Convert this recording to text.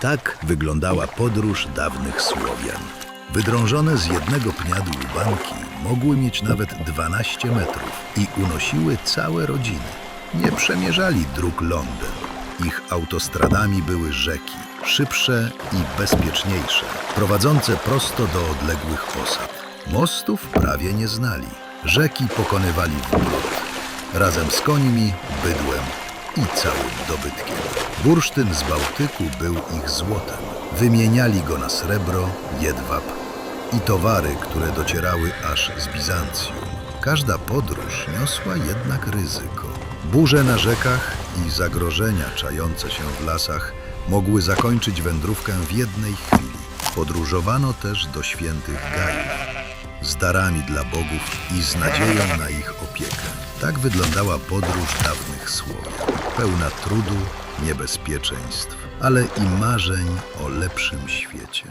Tak wyglądała podróż dawnych Słowian. Wydrążone z jednego pnia dłubanki mogły mieć nawet 12 metrów i unosiły całe rodziny. Nie przemierzali dróg lądem. Ich autostradami były rzeki, szybsze i bezpieczniejsze, prowadzące prosto do odległych osad. Mostów prawie nie znali. Rzeki pokonywali w bród, razem z końmi, bydłem i całym dobytkiem. Bursztyn z Bałtyku był ich złotem. Wymieniali go na srebro, jedwab i towary, które docierały aż z Bizancjum. Każda podróż niosła jednak ryzyko. Burze na rzekach i zagrożenia czające się w lasach mogły zakończyć wędrówkę w jednej chwili. Podróżowano też do świętych Gajów z darami dla bogów i z nadzieją na ich opiekę. Tak wyglądała podróż dawnych Słowian, pełna trudu, niebezpieczeństw, ale i marzeń o lepszym świecie.